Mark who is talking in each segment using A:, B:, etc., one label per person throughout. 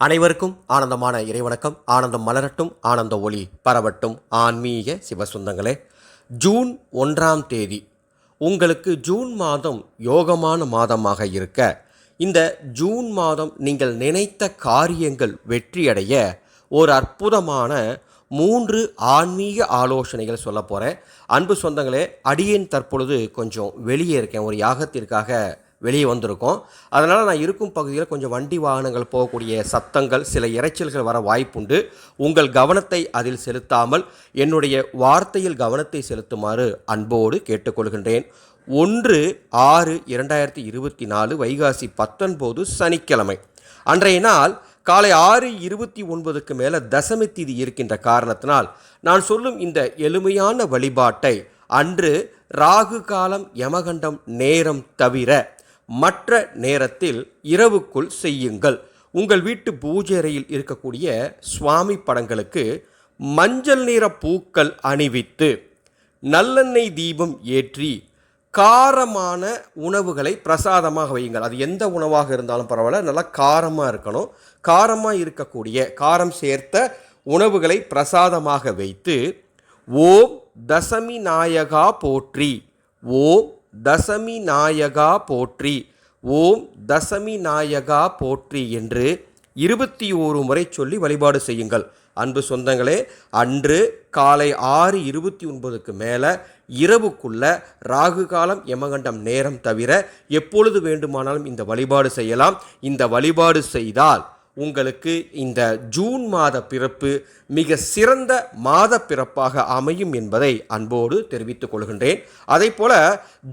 A: அனைவருக்கும் ஆனந்தமான இறைவணக்கம். ஆனந்தம் மலரட்டும் ஆனந்த ஒளி பரவட்டும். ஆன்மீக சிவசுந்தங்களே ஜூன் ஒன்றாம் தேதி உங்களுக்கு ஜூன் மாதம் யோகமான மாதமாக இருக்க இந்த ஜூன் மாதம் நீங்கள் நினைத்த காரியங்கள் வெற்றியடைய ஒரு அற்புதமான மூன்று ஆன்மீக ஆலோசனைகள் சொல்ல போகிறேன் அன்பு சொந்தங்களே அடியேன் தற்பொழுது கொஞ்சம் வெளியே இருக்கேன். ஒரு யாகத்திற்காக வெளியே வந்திருக்கோம். அதனால் நான் இருக்கும் பகுதியில் கொஞ்சம் வண்டி வாகனங்கள் போகக்கூடிய சத்தங்கள் சில இரைச்சல்கள் வர வாய்ப்புண்டு. உங்கள் கவனத்தை அதில் செலுத்தாமல் என்னுடைய வார்த்தையில் கவனத்தை செலுத்துமாறு அன்போடு கேட்டுக்கொள்கின்றேன். ஒன்று ஆறு இரண்டாயிரத்தி இருபத்தி நாலு வைகாசி பத்தொன்பது சனிக்கிழமை. அன்றைய நாள் காலை ஆறு இருபத்தி ஒன்பதுக்கு மேலே தசமி தீதி இருக்கின்ற காரணத்தினால் நான் சொல்லும் இந்த எளிமையான வழிபாட்டை அன்று ராகு காலம் யமகண்டம் நேரம் தவிர மற்ற நேரத்தில் இரவுக்குள் செய்யுங்கள். உங்கள் வீட்டு பூஜை அறையில் இருக்கக்கூடிய சுவாமி படங்களுக்கு மஞ்சள் நிற பூக்கள் அணிவித்து நல்லெண்ணெய் தீபம் ஏற்றி காரமான உணவுகளை பிரசாதமாக வையுங்கள். அது எந்த உணவாக இருந்தாலும் பரவாயில்ல நல்லா காரமாக இருக்கணும். காரமாக இருக்கக்கூடிய காரம் சேர்த்த உணவுகளை பிரசாதமாக வைத்து ஓம் தசமி நாயகா போற்றி ஓம் தசமி நாயகா போற்றி. ஓம் தசமி நாயகா போற்றி என்று இருபத்தி ஓரு முறை சொல்லி வழிபாடு செய்யுங்கள். அன்பு சொந்தங்களே அன்று காலை ஆறு இருபத்தி ஒன்பதுக்கு மேலே இரவுக்குள்ள ராகு காலம் யமகண்டம் நேரம் தவிர எப்பொழுது வேண்டுமானாலும் இந்த வழிபாடு செய்யலாம். இந்த வழிபாடு செய்தால் உங்களுக்கு இந்த ஜூன் மாத பிறப்பு மிக சிறந்த மாத பிறப்பாக அமையும் என்பதை அன்போடு தெரிவித்துக் கொள்கின்றேன். அதே போல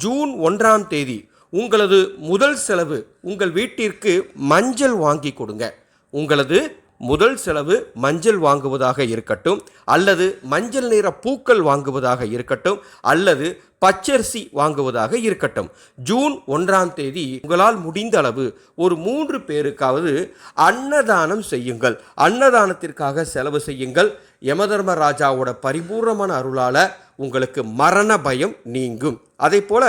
A: ஜூன் ஒன்றாம் தேதி உங்களது முதல் செலவு உங்கள் வீட்டிற்கு மஞ்சள் வாங்கி கொடுங்க. உங்களது முதல் செலவு மஞ்சள் வாங்குவதாக இருக்கட்டும் அல்லது மஞ்சள் நிற பூக்கள் வாங்குவதாக இருக்கட்டும் அல்லது பச்சரிசி வாங்குவதாக இருக்கட்டும். ஜூன் ஒன்றாம் தேதி உங்களால் முடிந்த அளவு ஒரு மூன்று பேருக்காவது அன்னதானம் செய்யுங்கள். அன்னதானத்திற்காக செலவு செய்யுங்கள். யமதர்ம ராஜாவோட பரிபூர்ணமான அருளால் உங்களுக்கு மரண பயம் நீங்கும். அதே போல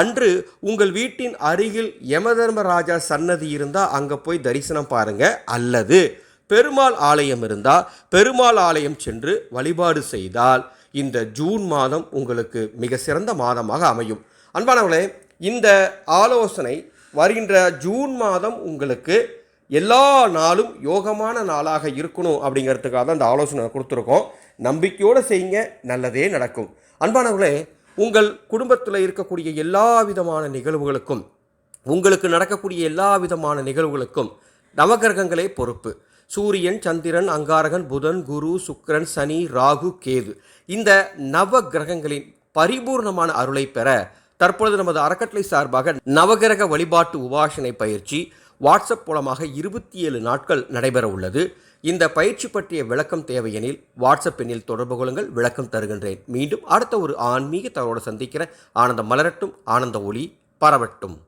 A: அன்று உங்கள் வீட்டின் அருகில் யமதர்ம ராஜா சன்னதி இருந்தால் அங்கே போய் தரிசனம் பாருங்க. அல்லது பெருமாள் ஆலயம் இருந்தால் பெருமாள் ஆலயம் சென்று வழிபாடு செய்தால் இந்த ஜூன் மாதம் உங்களுக்கு மிக சிறந்த மாதமாக அமையும். அன்பானவர்களே இந்த ஆலோசனை வருகின்ற ஜூன் மாதம் உங்களுக்கு எல்லா நாளும் யோகமான நாளாக இருக்கணும் அப்படிங்கிறதுக்காக தான் இந்த ஆலோசனை கொடுத்துருக்கோம். நம்பிக்கையோடு செய்யுங்க நல்லதே நடக்கும். அன்பானவர்களே உங்கள் குடும்பத்தில் இருக்கக்கூடிய எல்லா விதமான நிகழ்வுகளுக்கும் உங்களுக்கு நடக்கக்கூடிய எல்லா விதமான நிகழ்வுகளுக்கும் நவகிரகங்களே பொறுப்பு. சூரியன் சந்திரன் அங்காரகன் புதன் குரு சுக்ரன் சனி ராகு கேது. இந்த நவ கிரகங்களின் பரிபூர்ணமான அருளை பெற தற்பொழுது நமது அறக்கட்டளை சார்பாக நவகிரக வழிபாட்டு உபாசனை பயிற்சி வாட்ஸ்அப் மூலமாக இருபத்தி ஏழு நாட்கள் நடைபெற உள்ளது. இந்த பயிற்சி பற்றிய விளக்கம் தேவையெனில் வாட்ஸ்அப் எண்ணில் தொடர்பு கொள்ளுங்கள். விளக்கம் தருகின்றேன். மீண்டும் அடுத்த ஒரு ஆன்மீக தகவலோடு சந்திக்கிறேன். ஆனந்த மலரட்டும். ஆனந்த ஒளி பரவட்டும்.